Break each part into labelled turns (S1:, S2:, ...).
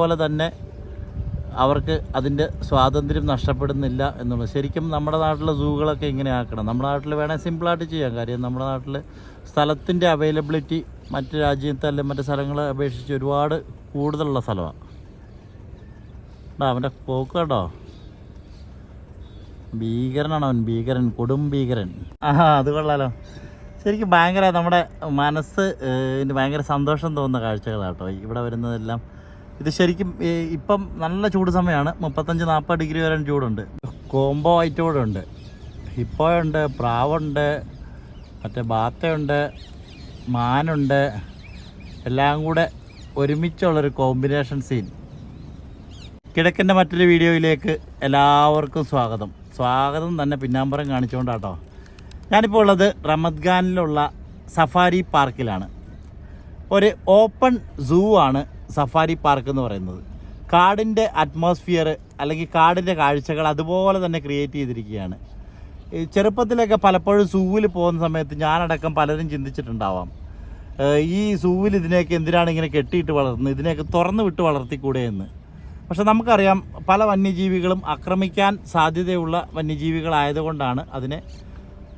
S1: അതുപോലെ തന്നെ അവർക്ക് അതിന്റെ സ്വാതന്ത്ര്യം നഷ്ടപ്പെടുന്നില്ല എന്നുള്ളത് ശരിക്കും നമ്മുടെ നാട്ടിലെ സൂകളൊക്കെ ഇങ്ങനെ ആക്കണം. നമ്മുടെ നാട്ടിൽ വേണേൽ സിമ്പിളായിട്ട് ചെയ്യാം. കാര്യം നമ്മുടെ നാട്ടിൽ സ്ഥലത്തിന്റെ അവൈലബിലിറ്റി മറ്റ് രാജ്യത്തെ അല്ലെങ്കിൽ മറ്റ് സ്ഥലങ്ങളെ അപേക്ഷിച്ച് ഒരുപാട് കൂടുതലുള്ള സ്ഥലമാണ് അവന്റെ പോക്ക് കേട്ടോ ഭീകരനാണ് അവൻ ഭീകരൻ കൊടും ഭീകരൻ. ആ അത് കൊള്ളാലോ. ശരിക്കും ഭയങ്കര നമ്മുടെ മനസ്സ് ഭയങ്കര സന്തോഷം തോന്നുന്ന കാഴ്ചകളാട്ടോ. ഇവിടെ വരുന്നതെല്ലാം ഇത് ശരിക്കും ഇപ്പം നല്ല ചൂട് സമയമാണ് മുപ്പത്തഞ്ച് നാൽപ്പത് ഡിഗ്രി വരെ ചൂടുണ്ട്. കോംബോ ഐറ്റം കൂടെ ഉണ്ട്. ഹിപ്പോയുണ്ട് പ്രാവുണ്ട് മറ്റേ ബാത്തയുണ്ട് മാനുണ്ട് എല്ലാം കൂടെ ഒരുമിച്ചുള്ളൊരു കോമ്പിനേഷൻ സീൻ. കിഴക്കന്റെ മറ്റൊരു വീഡിയോയിലേക്ക് എല്ലാവർക്കും സ്വാഗതം. സ്വാഗതം തന്നെ പിന്നാമ്പുറം കാണിച്ചുകൊണ്ടാട്ടോ. ഞാനിപ്പോൾ ഉള്ളത് റമദ്ഖാനിലുള്ള സഫാരി പാർക്കിലാണ്. ഒരു ഓപ്പൺ സൂ ആണ് സഫാരി പാർക്ക് എന്ന് പറയുന്നത്. കാടിന്റെ അറ്റ്മോസ്ഫിയർ അല്ലെങ്കിൽ കാടിന്റെ കാഴ്ചകൾ അതുപോലെ തന്നെ ക്രിയേറ്റ് ചെയ്തിരിക്കുകയാണ്. ചെറുപ്പത്തിലൊക്കെ പലപ്പോഴും സൂവിൽ പോകുന്ന സമയത്ത് ഞാനടക്കം പലരും ചിന്തിച്ചിട്ടുണ്ടാവാം. ഈ സൂവിൽ ഇതിനെയൊക്കെ എന്തിനാണ് ഇങ്ങനെ കെട്ടിയിട്ട് വളർത്തുന്നത്? ഇതിനെയൊക്കെ തുറന്നു വിട്ട് വളർത്തിക്കൂടെ എന്ന്. പക്ഷെ നമുക്കറിയാം പല വന്യജീവികളും ആക്രമിക്കാൻ സാധ്യതയുള്ള വന്യജീവികളായതുകൊണ്ടാണ് അതിനെ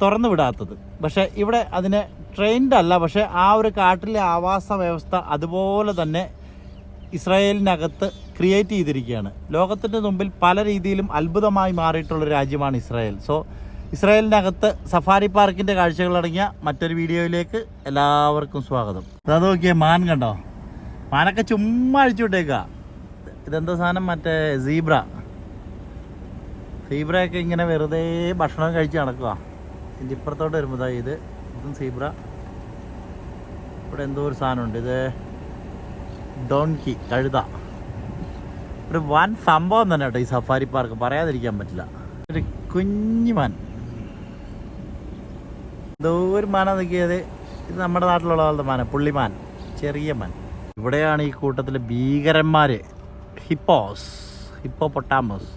S1: തുറന്നു വിടാത്തത്. പക്ഷേ ഇവിടെ അതിനെ ട്രെയിൻഡ് അല്ല. പക്ഷേ ആ ഒരു കാട്ടിലെ ആവാസ വ്യവസ്ഥ അതുപോലെ തന്നെ ഇസ്രായേലിനകത്ത് ക്രിയേറ്റ് ചെയ്തിരിക്കുകയാണ്. ലോകത്തിന്റെ മുമ്പിൽ പല രീതിയിലും അത്ഭുതമായി മാറിയിട്ടുള്ള രാജ്യമാണ് ഇസ്രായേൽ. സോ ഇസ്രായേലിനകത്ത് സഫാരി പാർക്കിന്റെ കാഴ്ചകളടങ്ങിയ മറ്റൊരു വീഡിയോയിലേക്ക് എല്ലാവർക്കും സ്വാഗതം. അത് നോക്കിയേ മാൻ കണ്ടോ? മാനൊക്കെ ചുമ്മാ അഴിച്ചു വിട്ടേക്കുക ഇതെന്താ സാധനം? മറ്റേ സീബ്ര. സീബ്രയൊക്കെ ഇങ്ങനെ വെറുതെ ഭക്ഷണം കഴിച്ച് നടക്കുക ഇതിന്റെ ഇപ്പുറത്തോട്ട് വരുമ്പോൾ ഇത് ഇതും സീബ്ര. ഇവിടെ എന്തോ ഒരു സാധനമുണ്ട്. ഇത് ഡോൺകി കഴുത. ഒരു വൻ സംഭവം തന്നെ കേട്ടോ ഈ സഫാരി പാർക്ക്. പറയാതിരിക്കാൻ പറ്റില്ല. ഒരു കുഞ്ഞുമാൻ എന്തോ ഒരു മാന നിൽക്കിയത്. ഇത് നമ്മുടെ നാട്ടിലുള്ള പോലത്തെ മാന പുള്ളിമാൻ ചെറിയ മാൻ. ഇവിടെയാണ് ഈ കൂട്ടത്തിലെ ഭീകരന്മാർ ഹിപ്പോസ് ഹിപ്പോ പൊട്ടാമസ്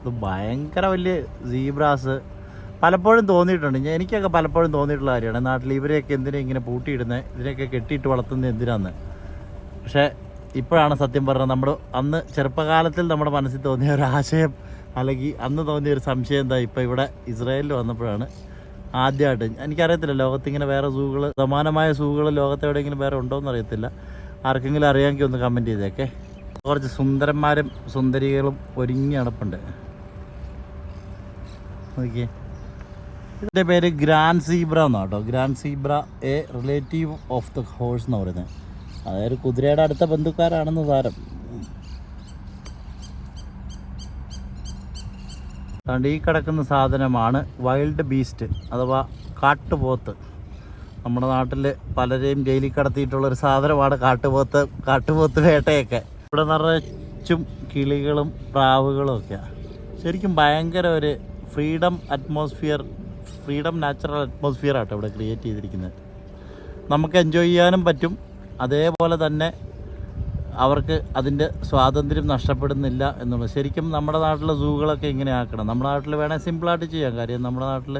S1: ഇത് ഭയങ്കര വലിയ സീബ്രാസ്. പലപ്പോഴും തോന്നിയിട്ടുണ്ട്. എനിക്കൊക്കെ പലപ്പോഴും തോന്നിയിട്ടുള്ള കാര്യമാണ്. നാട്ടിൽ ഇവരെയൊക്കെ എന്തിനാ ഇങ്ങനെ പൂട്ടിയിടുന്നത് ഇവരെയൊക്കെ കെട്ടിയിട്ട് വളർത്തുന്നത് എന്തിനാന്ന്? പക്ഷേ ഇപ്പോഴാണ് സത്യം പറഞ്ഞത്. നമ്മുടെ അന്ന് ചെറുപ്പകാലത്തിൽ നമ്മുടെ മനസ്സിൽ തോന്നിയ ഒരു ആശയം അല്ലെങ്കിൽ അന്ന് തോന്നിയ ഒരു സംശയം എന്താ? ഇപ്പോൾ ഇവിടെ ഇസ്രായേലിൽ വന്നപ്പോഴാണ് ആദ്യമായിട്ട്. എനിക്കറിയത്തില്ല ലോകത്ത് ഇങ്ങനെ വേറെ സൂകൾ സമാനമായ സൂകൾ ലോകത്ത് എവിടെയെങ്കിലും വേറെ ഉണ്ടോ എന്ന് അറിയത്തില്ല. ആർക്കെങ്കിലും അറിയാമെങ്കിൽ ഒന്ന് കമന്റ് ചെയ്തേക്കെ. കുറച്ച് സുന്ദരന്മാരും സുന്ദരികളും ഒരുങ്ങി നടപ്പുണ്ട്. നോക്കിയേ. ഇതിന്റെ പേര് ഗ്രാൻഡ് സീബ്ര എന്നാണ് കേട്ടോ. Grand zebra a relative of the horse എന്ന് പറയുന്നത്. അതായത് കുതിരയുടെ അടുത്ത ബന്ധുക്കാരാണെന്ന് താരം ഈ കിടക്കുന്ന സാധനമാണ് വൈൽഡ് ബീസ്റ്റ് അഥവാ കാട്ടുപോത്ത്. നമ്മുടെ നാട്ടിൽ പലരെയും ജയിലിൽ കടത്തിയിട്ടുള്ള ഒരു സാധനമാണ് കാട്ടുപോത്ത് കാട്ടുപോത്ത് വേട്ടയൊക്കെ. ഇവിടെ നിറച്ചും കിളികളും പ്രാവുകളും ഒക്കെയാണ് ശരിക്കും ഭയങ്കര ഒരു freedom atmosphere freedom natural atmosphere ആട്ടോ ഇവിടെ ക്രിയേറ്റ് ചെയ്തിരിക്കുന്നത്. നമുക്ക് എൻജോയ് ചെയ്യാനും പറ്റും. അതേപോലെ തന്നെ അവർക്ക് അതിന്റെ സ്വാതന്ത്ര്യം നഷ്ടപ്പെടുന്നില്ല എന്നുള്ളത് ശരിക്കും നമ്മുടെ നാട്ടിലെ സൂകളൊക്കെ ഇങ്ങനെ ആക്കണം. നമ്മുടെ നാട്ടിൽ വേണേൽ സിമ്പിളായിട്ട് ചെയ്യാം. കാര്യം നമ്മുടെ നാട്ടിൽ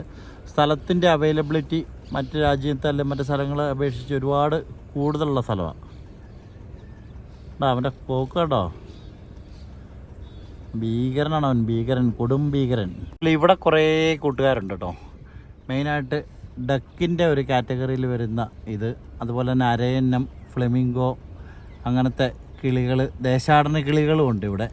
S1: സ്ഥലത്തിന്റെ അവൈലബിലിറ്റി മറ്റ് രാജ്യത്തെ അല്ലെങ്കിൽ മറ്റ് സ്ഥലങ്ങളെ അപേക്ഷിച്ച് ഒരുപാട് കൂടുതലുള്ള സ്ഥലമാണ് അവന്റെ പോക്ക് കേട്ടോ ഭീകരനാണ് അവൻ ഭീകരൻ കൊടും ഭീകരൻ. ഇവിടെ കുറേ കൂട്ടുകാരുണ്ട് കേട്ടോ. മെയിനായിട്ട് ഡക്കിന്റെ ഒരു കാറ്റഗറിയിൽ വരുന്ന ഇത് അതുപോലെ തന്നെ അരയന്നം ഫ്ലെമിംഗോ അങ്ങനത്തെ കിളികൾ ദേശാടന കിളികളും ഉണ്ട് ഇവിടെ.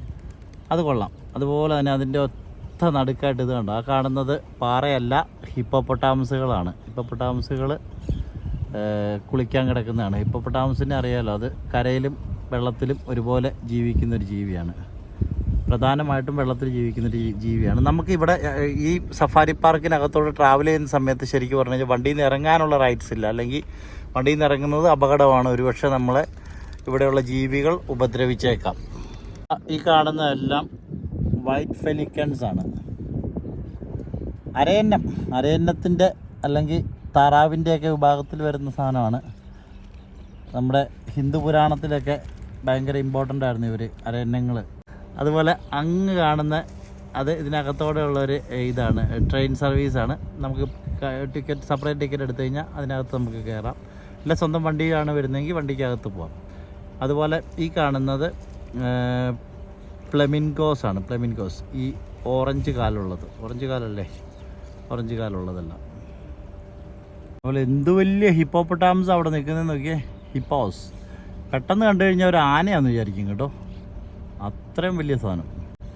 S1: അത് കൊള്ളാം. അതുപോലെ തന്നെ അതിന്റെ ഒത്ത നടുക്കായിട്ട് ഇത് കണ്ടു? ആ കാണുന്നത് പാറയല്ല ഹിപ്പോപ്പൊട്ടാമസുകളാണ്. ഹിപ്പോപ്പൊട്ടാമസുകൾ കുളിക്കാൻ കിടക്കുന്നതാണ്. ഹിപ്പോപ്പൊട്ടാമസിനെ അറിയാമല്ലോ അത് കരയിലും വെള്ളത്തിലും ഒരുപോലെ ജീവിക്കുന്നൊരു ജീവിയാണ്. പ്രധാനമായിട്ടും വെള്ളത്തിൽ ജീവിക്കുന്നൊരു ജീവിയാണ്. നമുക്ക് ഇവിടെ ഈ സഫാരി പാർക്കിനകത്തോടെ ട്രാവൽ ചെയ്യുന്ന സമയത്ത് ശരിക്കും പറഞ്ഞു കഴിഞ്ഞാൽ വണ്ടിയിൽ നിന്ന് ഇറങ്ങാനുള്ള റൈറ്റ്സ് ഇല്ല. അല്ലെങ്കിൽ വണ്ടിയിൽ നിന്ന് ഇറങ്ങുന്നത് അപകടമാണ്. ഒരുപക്ഷെ നമ്മളെ ഇവിടെയുള്ള ജീവികൾ ഉപദ്രവിച്ചേക്കാം. ഈ കാണുന്നതെല്ലാം വൈറ്റ് ഫെലിക്കൻസ് ആണ്. അരയന്നം. അരയന്നത്തിന്റെ അല്ലെങ്കിൽ താറാവിന്റെയൊക്കെ വിഭാഗത്തിൽ വരുന്ന സാധനമാണ്. നമ്മുടെ ഹിന്ദു പുരാണത്തിലൊക്കെ ഭയങ്കര ഇമ്പോർട്ടന്റ് ആയിരുന്നു ഇവർ അരയന്നങ്ങൾ അതുപോലെ അങ്ങ് കാണുന്ന അത് ഇതിനകത്തോടെ ഒരു ഇതാണ്. ട്രെയിൻ സർവീസാണ്. നമുക്ക് ടിക്കറ്റ് സെപ്പറേറ്റ് ടിക്കറ്റ് എടുത്തു കഴിഞ്ഞാൽ അതിനകത്ത് നമുക്ക് കയറാം. ഇല്ല സ്വന്തം വണ്ടിയാണ് വരുന്നതെങ്കിൽ വണ്ടിക്കകത്ത് പോവാം. അതുപോലെ ഈ കാണുന്നത് പ്ലെമിൻകോസ് ആണ് പ്ലെമിൻകോസ് ഈ ഓറഞ്ച് കാലുള്ളത്. ഓറഞ്ച് കാലല്ലേ? ഓറഞ്ച് കാലുള്ളതല്ല. അതുപോലെ എന്ത് വലിയ ഹിപ്പോപ്പൊട്ടാംസ് അവിടെ നിൽക്കുന്നത് നോക്കിയേ? ഹിപ്പോസ്. പെട്ടെന്ന് കണ്ടു കഴിഞ്ഞാൽ ഒരു ആനയാന്ന് വിചാരിക്കും കേട്ടോ. അത്രയും വലിയ സാധനം.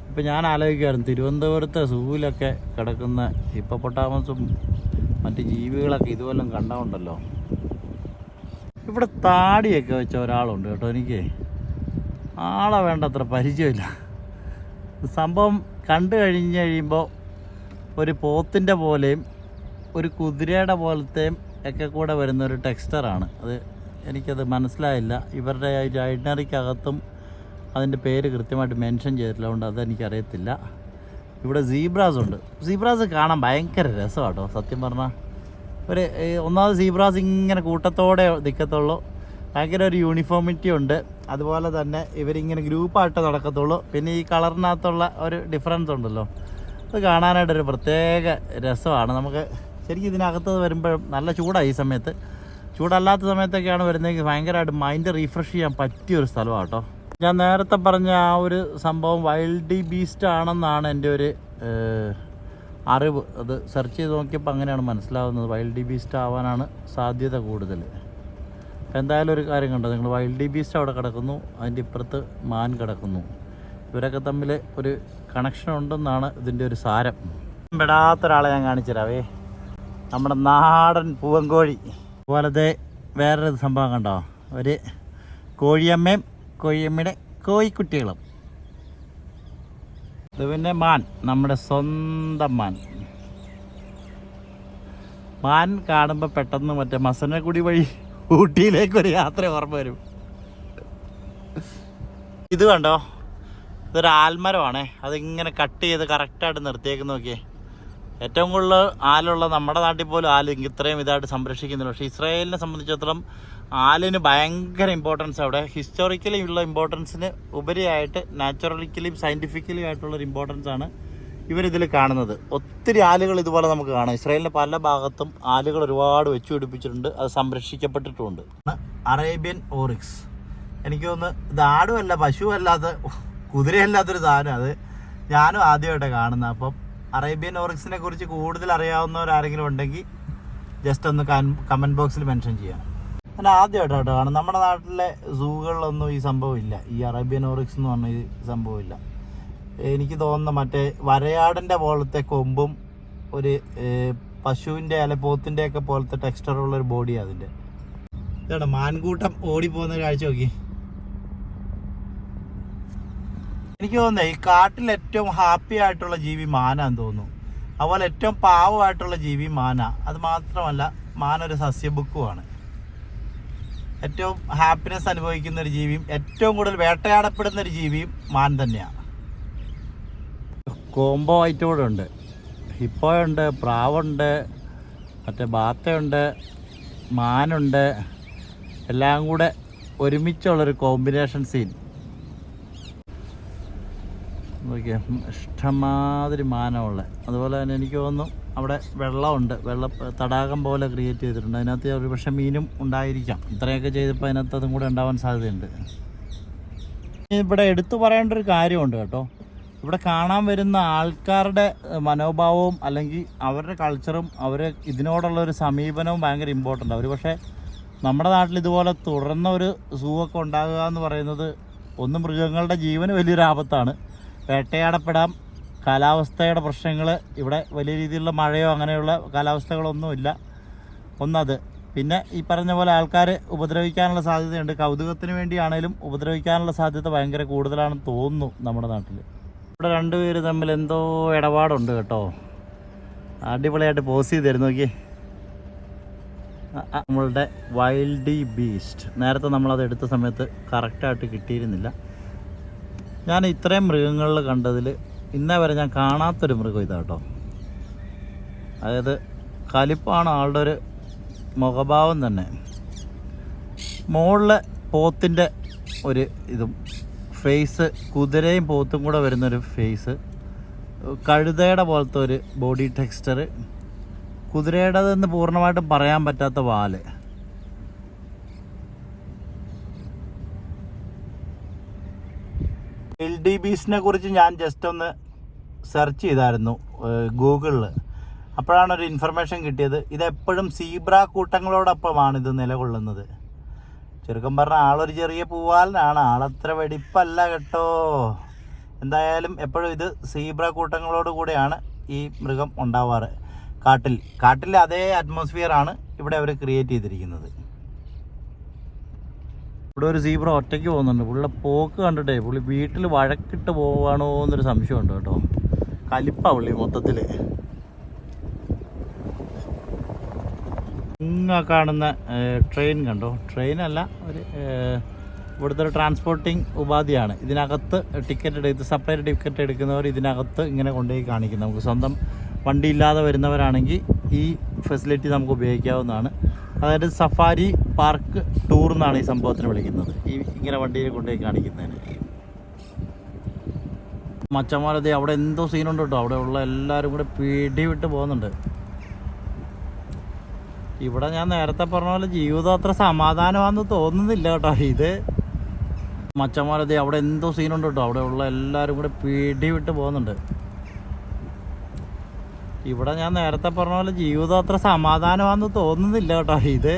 S1: ഇപ്പം ഞാൻ ആലോചിക്കുമായിരുന്നു തിരുവനന്തപുരത്തെ സൂവിലൊക്കെ കിടക്കുന്ന ഹിപ്പോപ്പൊട്ടാമസും മറ്റ് ജീവികളൊക്കെ ഇതുപോലും കണ്ടാവുണ്ടല്ലോ ഇവിടെ താടിയൊക്കെ വെച്ച ഒരാളുണ്ട് കേട്ടോ എനിക്ക്. ആളെ വേണ്ടത്ര പരിചയമില്ല. സംഭവം കണ്ടു കഴിഞ്ഞ് കഴിയുമ്പോൾ ഒരു പോത്തിന്റെ പോലെയും ഒരു കുതിരയുടെ പോലത്തെയും ഒക്കെ കൂടെ വരുന്ന ഒരു ടെക്സ്റ്ററാണ് അത് എനിക്കത് മനസ്സിലായില്ല. ഇവരുടെ ഐഡനറിക്കകത്തും അതിന്റെ പേര് കൃത്യമായിട്ട് മെൻഷൻ ചെയ്തിട്ടില്ല. അതുകൊണ്ട് അതെനിക്കറിയത്തില്ല ഇവിടെ സീബ്രാസ് ഉണ്ട്. സീബ്രാസ് കാണാൻ ഭയങ്കര രസമാണ് രസമാട്ടോ സത്യം പറഞ്ഞാൽ ഒരു ഒന്നാമത് സീബ്രാസ് ഇങ്ങനെ കൂട്ടത്തോടെ നിൽക്കത്തുള്ളൂ. ഭയങ്കര ഒരു യൂണിഫോമിറ്റി ഉണ്ട്. അതുപോലെ തന്നെ ഇവരിങ്ങനെ ഗ്രൂപ്പായിട്ട് നടക്കത്തുള്ളൂ. പിന്നെ ഈ കളറിനകത്തുള്ള ഒരു ഡിഫറൻസ് ഉണ്ടല്ലോ. അത് കാണാനായിട്ടൊരു പ്രത്യേക രസമാണ്. നമുക്ക് ശരിക്കും ഇതിനകത്ത് വരുമ്പോഴും നല്ല ചൂടാണ് ഈ സമയത്ത്. ചൂടല്ലാത്ത സമയത്തൊക്കെയാണ് വരുന്നതെങ്കിൽ ഭയങ്കരമായിട്ട് മൈൻഡ് റീഫ്രഷ് ചെയ്യാൻ പറ്റിയ ഒരു സ്ഥലമാണ് കേട്ടോ. ഞാൻ നേരത്തെ പറഞ്ഞ ആ ഒരു സംഭവം വൈൽഡ് ബീസ്റ്റ് ആണെന്നാണ് എന്റെ ഒരു അറിവ് അത് സെർച്ച് ചെയ്ത് നോക്കിയപ്പോൾ അങ്ങനെയാണ് മനസ്സിലാവുന്നത്. വൈൽഡ് ബീസ്റ്റ് ആവാനാണ് സാധ്യത കൂടുതൽ. എന്തായാലും ഒരു കാര്യം കണ്ടോ? നിങ്ങൾ വൈൽഡ് ബീസ്റ്റ് അവിടെ കിടക്കുന്നു അതിന്റെ ഇപ്പുറത്ത് മാൻ കിടക്കുന്നു. ഇവരൊക്കെ തമ്മിൽ ഒരു കണക്ഷൻ ഉണ്ടെന്നാണ് ഇതിന്റെ ഒരു സാരം. പെടാത്തൊരാളെ ഞാൻ കാണിച്ചു തരാവേ നമ്മുടെ നാടൻ പൂവൻകോഴി. അതുപോലത്തെ വേറൊരു സംഭവം കണ്ടോ? ഒരു കോഴിയമ്മയും കോഴിയമ്മയുടെ കോഴിക്കുട്ടികളും. പിന്നെ മാൻ നമ്മുടെ സ്വന്തം മാൻ. മാൻ കാണുമ്പോൾ പെട്ടെന്ന് മറ്റേ മസനക്കുടി വഴി ഊട്ടിയിലേക്ക് ഒരു യാത്ര ഓർമ്മ വരും. ഇത് കണ്ടോ? ഇതൊരു ആൽമരമാണേ. അതിങ്ങനെ കട്ട് ചെയ്ത് കറക്റ്റായിട്ട് നിർത്തിയേക്ക് നോക്കിയേ. ഏറ്റവും കൂടുതൽ ആലുള്ള നമ്മുടെ നാട്ടിൽ പോലും ആൽ ഇത്രയും ഇതായിട്ട് സംരക്ഷിക്കുന്നില്ല പക്ഷേ ഇസ്രായേലിനെ സംബന്ധിച്ചിടത്തോളം ആലിന് ഭയങ്കര ഇമ്പോർട്ടൻസ് അവിടെ. ഹിസ്റ്റോറിക്കലി ഉള്ള ഇമ്പോർട്ടൻസിന് ഉപരിയായിട്ട് നാച്ചുറലിക്കലിയും സയന്റിഫിക്കലി ആയിട്ടുള്ളൊരു ഇമ്പോർട്ടൻസ് ആണ് ഇവരിതിൽ കാണുന്നത്. ഒത്തിരി ആലുകൾ ഇതുപോലെ നമുക്ക് കാണാം. ഇസ്രായേലിന്റെ പല ഭാഗത്തും ആലുകൾ ഒരുപാട് വെച്ചു പിടിപ്പിച്ചിട്ടുണ്ട് അത് സംരക്ഷിക്കപ്പെട്ടിട്ടുമുണ്ട്. Arabian Oryx. എനിക്ക് തോന്നുന്നു ഇത് ആടുമല്ല പശുവല്ലാത്ത കുതിരയല്ലാത്തൊരു സാധനം അത്. ഞാനും ആദ്യമായിട്ടാണ് കാണുന്നത്. അപ്പം അറേബ്യൻ ഓറിക്സിനെ കുറിച്ച് കൂടുതൽ അറിയാവുന്നവരാരെങ്കിലും ഉണ്ടെങ്കിൽ ജസ്റ്റ് ഒന്ന് കമന്റ് ബോക്സിൽ മെൻഷൻ ചെയ്യാം. ഞാൻ ആദ്യമായിട്ടാണ് കാരണം നമ്മുടെ നാട്ടിലെ സൂകളിലൊന്നും ഈ സംഭവം ഇല്ല ഈ അറേബ്യൻ ഓറിക്സ് എന്ന് പറഞ്ഞ ഈ സംഭവം ഇല്ല എനിക്ക് തോന്നുന്ന മറ്റേ വരയാടിന്റെ പോലത്തെ കൊമ്പും ഒരു പശുവിന്റെ അല്ലെ പോത്തിന്റെ ഒക്കെ പോലത്തെ ടെക്സ്ചറുള്ള ഒരു ബോഡി അതിന്റെ ഇതാണ് മാൻകൂട്ടം ഓടിപ്പോകുന്ന കാഴ്ച നോക്കി. എനിക്ക് തോന്നുന്നത് ഈ കാട്ടിൽ ഏറ്റവും ഹാപ്പി ആയിട്ടുള്ള ജീവി മാനാന്ന് തോന്നുന്നു. അതുപോലെ ഏറ്റവും പാവമായിട്ടുള്ള ജീവി മാന. അത് മാത്രമല്ല മാന ഒരു സസ്യബുക്കുമാണ് ഏറ്റവും ഹാപ്പിനെസ് അനുഭവിക്കുന്ന ഒരു ജീവിയും ഏറ്റവും കൂടുതൽ വേട്ടയാടപ്പെടുന്ന ഒരു ജീവിയും മാൻ തന്നെയാണ്. കോംബോ ആയിട്ട് കൂടെ ഉണ്ട്. ഹിപ്പോയുണ്ട് പ്രാവുണ്ട് മറ്റേ ബാത്തയുണ്ട് മാനുണ്ട് എല്ലാം കൂടെ ഒരുമിച്ചുള്ളൊരു കോമ്പിനേഷൻ സീൻ ഇഷ്ടമാതിരി മാനമുള്ള അതുപോലെ തന്നെ എനിക്ക് തോന്നുന്നു അവിടെ വെള്ളമുണ്ട്. വെള്ള തടാകം പോലെ ക്രിയേറ്റ് ചെയ്തിട്ടുണ്ട്. അതിനകത്ത് ഒരു പക്ഷേ മീനും ഉണ്ടായിരിക്കാം. ഇത്രയൊക്കെ ചെയ്തപ്പോൾ അതിനകത്ത് അതും കൂടെ ഉണ്ടാവാൻ സാധ്യതയുണ്ട്. ഇവിടെ എടുത്തു പറയേണ്ട ഒരു കാര്യമുണ്ട് കേട്ടോ. ഇവിടെ കാണാൻ വരുന്ന ആൾക്കാരുടെ മനോഭാവവും അല്ലെങ്കിൽ അവരുടെ കൾച്ചറും അവർ ഇതിനോടുള്ള ഒരു സമീപനവും ഭയങ്കര ഇമ്പോർട്ടന്റ് അവർ പക്ഷേ നമ്മുടെ നാട്ടിൽ ഇതുപോലെ തുടർന്ന ഒരു സൂ ഒക്കെ ഉണ്ടാകുക എന്ന് പറയുന്നത് ഒന്ന് മൃഗങ്ങളുടെ ജീവന് വലിയൊരു ആപത്താണ്. വേട്ടയാടപ്പെടാം കാലാവസ്ഥയുടെ പ്രശ്നങ്ങൾ ഇവിടെ വലിയ രീതിയിലുള്ള മഴയോ അങ്ങനെയുള്ള കാലാവസ്ഥകളൊന്നുമില്ല. ഒന്നത്. പിന്നെ ഈ പറഞ്ഞ പോലെ ആൾക്കാർ ഉപദ്രവിക്കാനുള്ള സാധ്യതയുണ്ട്. കൗതുകത്തിന് വേണ്ടിയാണേലും ഉപദ്രവിക്കാനുള്ള സാധ്യത ഭയങ്കര കൂടുതലാണെന്ന് തോന്നുന്നു നമ്മുടെ നാട്ടിൽ ഇവിടെ രണ്ടുപേര് തമ്മിൽ എന്തോ ഇടപാടുണ്ട് കേട്ടോ. അടിപൊളിയായിട്ട് പോസ് ചെയ്തായിരുന്നു നോക്കി നമ്മളുടെ വൈൽഡി ബീസ്റ്റ് നേരത്തെ നമ്മളത് എടുത്ത സമയത്ത് കറക്റ്റായിട്ട് കിട്ടിയിരുന്നില്ല. ഞാൻ ഇത്രയും മൃഗങ്ങളിൽ കണ്ടതിൽ ഇന്നേ വരെ ഞാൻ കാണാത്തൊരു മൃഗം ഇതാ കേട്ടോ. അതായത് കലിപ്പാണ് ആളുടെ ഒരു മുഖഭാവം തന്നെ. മുകളിലെ പോത്തിന്റെ ഒരു ഇതും ഫേസ് കുതിരയും പോത്തും കൂടെ വരുന്നൊരു ഫേസ് കഴുതയുടെ പോലത്തെ ഒരു ബോഡി ടെക്സ്ചർ കുതിരയുടേതെന്ന് പൂർണമായിട്ടും പറയാൻ പറ്റാത്ത വാൽ. ഡി ബീസിനെ കുറിച്ച് ഞാൻ ജസ്റ്റ് ഒന്ന് സെർച്ച് ചെയ്തായിരുന്നു ഗൂഗിളിൽ അപ്പോഴാണ് ഒരു ഇൻഫർമേഷൻ കിട്ടിയത്. ഇതെപ്പോഴും സീബ്ര കൂട്ടങ്ങളോടൊപ്പമാണ് ഇത് നിലകൊള്ളുന്നത്. ചുരുക്കം പറഞ്ഞാൽ ആളൊരു ചെറിയ പൂവാലിനാണ്. ആളത്ര വെടിപ്പല്ല കേട്ടോ. എന്തായാലും എപ്പോഴും ഇത് സീബ്ര കൂട്ടങ്ങളോട് കൂടെയാണ് ഈ മൃഗം ഉണ്ടാവാറ്. കാട്ടിൽ കാട്ടിലെ അതേ അറ്റ്മോസ്ഫിയർ ആണ് ഇവിടെ അവർ ക്രിയേറ്റ് ചെയ്തിരിക്കുന്നത്. ഇവിടെ ഒരു സീബ്ര ഒറ്റയ്ക്ക് പോകുന്നുണ്ട്. പുള്ളിയുടെ പോക്ക് കണ്ടിട്ടേ പുള്ളി വീട്ടിൽ വഴക്കിട്ട് പോവാണോ എന്നൊരു സംശയമുണ്ട് കേട്ടോ. കലിപ്പാ പുള്ളി മൊത്തത്തിൽ ഇങ്ങ കാണുന്ന ട്രെയിൻ കണ്ടോ? ട്രെയിനല്ല ഒരു ഇവിടുത്തെ ഒരു ട്രാൻസ്പോർട്ടിങ് ഉപാധിയാണ്. ഇതിനകത്ത് ടിക്കറ്റ് എടുത്ത് സെപ്പറേറ്റ് ടിക്കറ്റ് എടുക്കുന്നവർ ഇതിനകത്ത് ഇങ്ങനെ കൊണ്ടുപോയി കാണിക്കും നമുക്ക് സ്വന്തം വണ്ടി ഇല്ലാതെ വരുന്നവരാണെങ്കിൽ ഈ ഫെസിലിറ്റി നമുക്ക് ഉപയോഗിക്കാവുന്നതാണ്. അതായത് സഫാരി പാർക്ക് ടൂർ എന്നാണ് ഈ സംഭവത്തിന് വിളിക്കുന്നത്. ഈ ഇങ്ങനെ വണ്ടിയിൽ കൊണ്ടുപോയി കാണിക്കുന്നതിന്. മച്ചന്മാരത് അവിടെ എന്തോ സീനുണ്ട് കേട്ടോ. അവിടെ ഉള്ള എല്ലാവരും കൂടെ പിടി വിട്ട് പോകുന്നുണ്ട്. ഇവിടെ ഞാൻ നേരത്തെ പറഞ്ഞ പോലെ ജീവിതം അത്ര സമാധാനമാണെന്ന് തോന്നുന്നില്ല കേട്ടോ. ഇത് മച്ചന്മാരത് അവിടെ എന്തോ സീനുണ്ട് കേട്ടോ. അവിടെ ഉള്ള എല്ലാവരും കൂടെ പിടി വിട്ട് പോകുന്നുണ്ട്. ഇവിടെ ഞാൻ നേരത്തെ പറഞ്ഞ പോലെ ജീവിതം അത്ര സമാധാനമാണെന്ന് തോന്നുന്നില്ല കേട്ടോ. ഇത്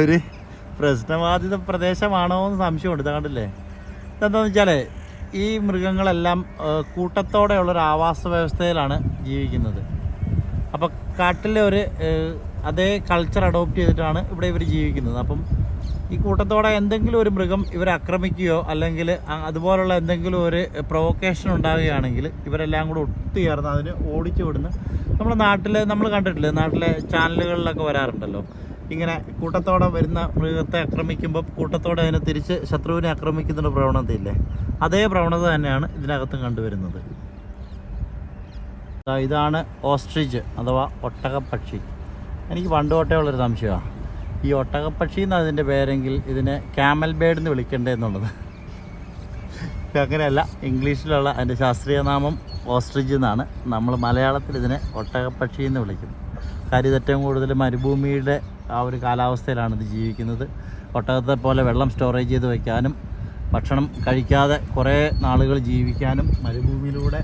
S1: ഒരു പ്രശ്നബാധിത പ്രദേശമാണോ എന്ന് സംശയമുണ്ട്. കണ്ടില്ലേ? എന്താണെന്ന് വെച്ചാൽ ഈ മൃഗങ്ങളെല്ലാം കൂട്ടത്തോടെയുള്ള കൂട്ടത്തോടെയുള്ളൊരു ആവാസ വ്യവസ്ഥയിലാണ് ജീവിക്കുന്നത്. അപ്പോൾ കാട്ടിലെ ഒരു അതേ കൾച്ചർ അഡോപ്റ്റ് ചെയ്തിട്ടാണ് ഇവിടെ ഇവർ ജീവിക്കുന്നത്. അപ്പം ഈ കൂട്ടത്തോടെ എന്തെങ്കിലും ഒരു മൃഗം ഇവരെ ആക്രമിക്കുകയോ അല്ലെങ്കിൽ അതുപോലുള്ള എന്തെങ്കിലും ഒരു പ്രൊവക്കേഷൻ ഉണ്ടാവുകയാണെങ്കിൽ ഇവരെല്ലാം കൂടെ ഒത്തുചേർന്ന് അതിന് ഓടിച്ചു വിടുന്ന നമ്മുടെ നാട്ടിൽ നമ്മൾ കണ്ടിട്ടില്ലേ? നാട്ടിലെ ചാനലുകളിലൊക്കെ വരാറുണ്ടല്ലോ. ഇങ്ങനെ കൂട്ടത്തോടെ വരുന്ന മൃഗത്തെ ആക്രമിക്കുമ്പോൾ കൂട്ടത്തോടെ അതിനെ തിരിച്ച് ശത്രുവിനെ ആക്രമിക്കുന്ന പ്രവണതയില്ലേ? അതേ പ്രവണത തന്നെയാണ് ഇതിനകത്തും കണ്ടുവരുന്നത്. ഇതാണ് ഓസ്ട്രിച്ച് അഥവാ ഒട്ടകപ്പക്ഷി. എനിക്ക് പണ്ട് തൊട്ടേ ഉള്ളൊരു സംശയമാണ് ഈ ഒട്ടകപ്പക്ഷി എന്ന് അതിന്റെ പേരെങ്കിൽ ഇതിനെ ക്യാമൽ ബേഡ് എന്ന് വിളിക്കണ്ടേ എന്നുള്ളത്. അങ്ങനെയല്ല ഇംഗ്ലീഷിലുള്ള അതിന്റെ ശാസ്ത്രീയ നാമം ഓസ്ട്രിച്ച് എന്നാണ്. നമ്മൾ മലയാളത്തിൽ ഇതിനെ ഒട്ടകപ്പക്ഷി എന്ന് വിളിക്കും കാര്യം ഏറ്റവും കൂടുതൽ മരുഭൂമിയുടെ ആ ഒരു കാലാവസ്ഥയിലാണ് ഇത് ജീവിക്കുന്നത്. ഒട്ടകത്തെ പോലെ വെള്ളം സ്റ്റോറേജ് ചെയ്ത് വയ്ക്കാനും ഭക്ഷണം കഴിക്കാതെ കുറേ നാളുകൾ ജീവിക്കാനും മരുഭൂമിയിലൂടെ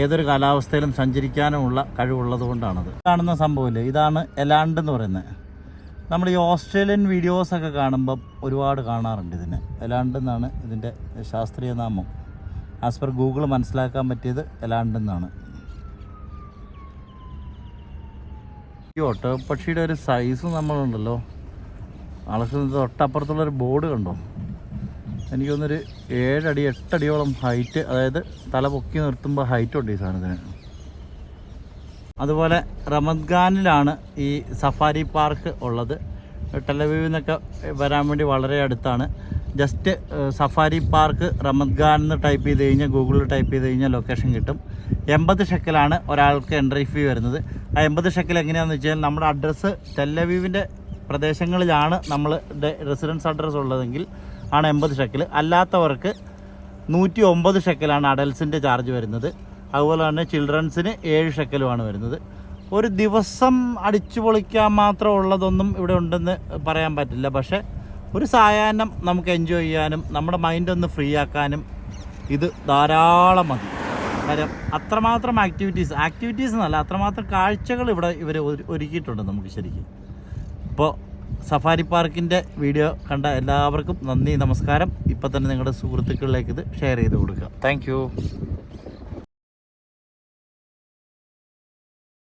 S1: ഏതൊരു കാലാവസ്ഥയിലും സഞ്ചരിക്കാനുമുള്ള കഴിവുള്ളത് കൊണ്ടാണത് കാണുന്ന സംഭവമില്ലേ? ഇതാണ് എലാണ്ട് എന്ന് പറയുന്നത്. നമ്മൾ ഈ ഓസ്ട്രേലിയൻ വീഡിയോസൊക്കെ കാണുമ്പം ഒരുപാട് കാണാറുണ്ട് ഇതിന്. എലാണ്ടെന്നാണ് ഇതിന്റെ ശാസ്ത്രീയ നാമം. ആസ് പെർ ഗൂഗിൾ മനസ്സിലാക്കാൻ പറ്റിയത് എലാണ്ടെന്നാണ് ഈ ഒട്ടകപ്പക്ഷിയുടെ ഒരു സൈസ് നമ്മളുണ്ടല്ലോ. ആൾക്ക് തൊട്ടപ്പുറത്തുള്ളൊരു ബോർഡ് കണ്ടോ? എനിക്കൊന്നൊരു ഏഴടി എട്ടടിയോളം ഹൈറ്റ് അതായത് തല പൊക്കി നിർത്തുമ്പോൾ ഹൈറ്റ് ഉണ്ട് ഈ സാധനത്തിന്. അതുപോലെ റമദ്ഖാനിലാണ് ഈ സഫാരി പാർക്ക് ഉള്ളത്. ടെലവീവിൽ നിന്നൊക്കെ വരാൻ വേണ്ടി വളരെ അടുത്താണ്. ജസ്റ്റ് സഫാരി പാർക്ക് റമദ്ഖാൻ എന്ന് ടൈപ്പ് ചെയ്ത് കഴിഞ്ഞാൽ ഗൂഗിളിൽ ടൈപ്പ് ചെയ്ത് കഴിഞ്ഞാൽ ലൊക്കേഷൻ കിട്ടും. എൺപത് ഷെക്കലാണ് ഒരാൾക്ക് എൻട്രി ഫീ വരുന്നത്. ആ എൺപത് ഷെക്കൽ എങ്ങനെയാണെന്ന് വെച്ച് കഴിഞ്ഞാൽ നമ്മുടെ അഡ്രസ്സ് ടെല്ലവ്യൂവിന്റെ പ്രദേശങ്ങളിലാണ് നമ്മൾ റെസിഡൻസ് അഡ്രസ്സ് ഉള്ളതെങ്കിൽ ആണ് എൺപത് ഷെക്കൽ. അല്ലാത്തവർക്ക് നൂറ്റി ഒമ്പത് ഷെക്കലാണ് അഡൽസിന്റെ ചാർജ് വരുന്നത്. അതുപോലെ തന്നെ ചിൽഡ്രൻസിന് ഏഴ് ഷെക്കലുമാണ് വരുന്നത്. ഒരു ദിവസം അടിച്ചു പൊളിക്കാൻ മാത്രം ഉള്ളതൊന്നും ഇവിടെ ഉണ്ടെന്ന് പറയാൻ പറ്റില്ല. പക്ഷേ ഒരു സായാഹ്നം നമുക്ക് എൻജോയ് ചെയ്യാനും നമ്മുടെ മൈൻഡ് ഒന്ന് ഫ്രീ ആക്കാനും ഇത് ധാരാളം മതി. കാര്യം അത്രമാത്രം ആക്ടിവിറ്റീസ് ആക്ടിവിറ്റീസ് എന്നല്ല അത്രമാത്രം കാഴ്ചകൾ ഇവിടെ ഇവർ ഒരുക്കിയിട്ടുണ്ട് നമുക്ക് ശരിക്കും. ഇപ്പോൾ സഫാരി പാർക്കിന്റെ വീഡിയോ കണ്ട എല്ലാവർക്കും നന്ദി നമസ്കാരം. ഇപ്പം തന്നെ നിങ്ങളുടെ സുഹൃത്തുക്കളിലേക്ക് ഇത് ഷെയർ ചെയ്ത് കൊടുക്കുക. താങ്ക്